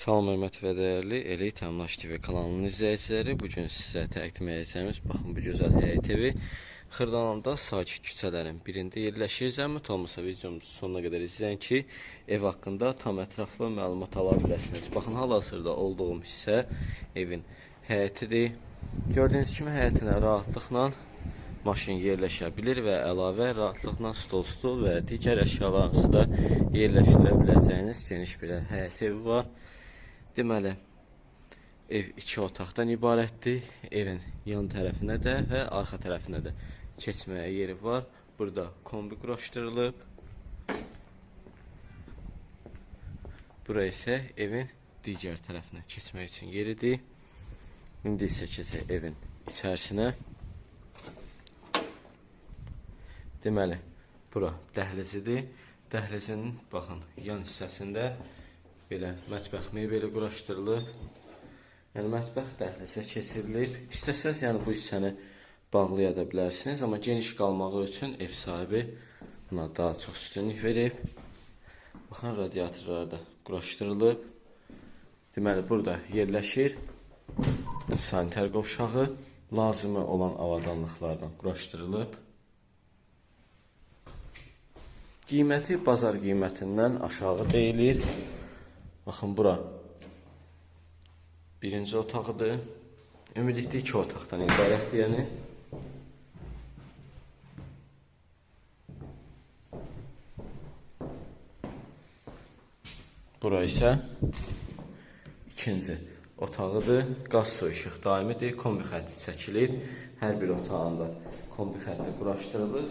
Salam hörmət və dəyərli Elite Təmlaş TV kanalının izləyiciləri. Bu gün sizə təqdim edəcəyimiz baxın bu gözəl həyət evi Xırdalanında sakit küçələrin birində yerləşir. Zəhmət olmasa videomuzu sonuna qədər izləyin ki, ev haqqında tam ətraflı məlumat ala biləsiniz. Baxın hal-hazırda olduğum hissə evin həyətidir. Gördüyünüz kimi həyətinə rahatlıqla maşın yerləşə bilir və əlavə rahatlıqla stol, stul və digər əşyalarınızı da yerləşdirə biləcəyiniz geniş bir həyət evi var. Deməli, ev iki otaqdan ibarətdir. Evin yan tərəfinə də və arxa tərəfinə də keçməyə yeri var. Burada kombi quraşdırılıb. Bura isə evin digər tərəfinə keçmək üçün yeridir. İndi isə keçək evin içərisinə. Deməli, bura dəhlizidir. Dəhlizin baxın yan hissəsində belə mətbəx mebeli quraşdırılıb. Yəni mətbəx dəhlizə keçirilib. İstəsəz yəni bu hissəni bağlaya da bilərsiniz, amma geniş qalmağı üçün ev sahibi buna daha çox üstünlük verib. Baxın radiatorlar da quraşdırılıb. Deməli burada yerləşir sanitar qovşağı lazımi olan avadanlıqlardan quraşdırılıb. Qiyməti bazar qiymətindən aşağı deyilir. Baxın bura birinci otağıdır. Ümumilikdə iki otaqdan ibarətdir, yəni. Bura isə ikinci otağıdır. Qaz su işıq daimidir. Kombi xətti çəkilir. Hər bir otağında kombi xətti quraşdırılır.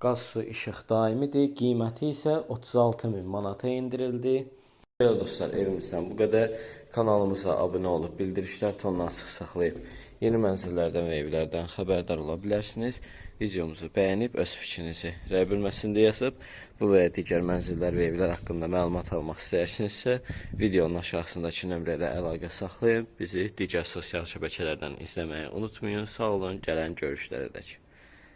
Qaz su işıq daimidir. Qiyməti isə 36 min manata endirildi. Belə dostlar, evimizdən bu qədər. Kanalımıza abunə olub, bildirişlər tonundan sıx saxlayıb yeni mənzillərdən və evlərdən xəbərdar ola bilərsiniz. Videomuzu bəyənib öz fikrinizi rəy bölməsində yazıb bu və ya digər mənzillər və evlər haqqında məlumat almaq istəyirsinizsə, videonun aşağısındakı nömrə ilə əlaqə saxlayın. Bizi digər sosial şəbəkələrdən izləməyi unutmayın. Sağ olun, gələn görüşlərə dək.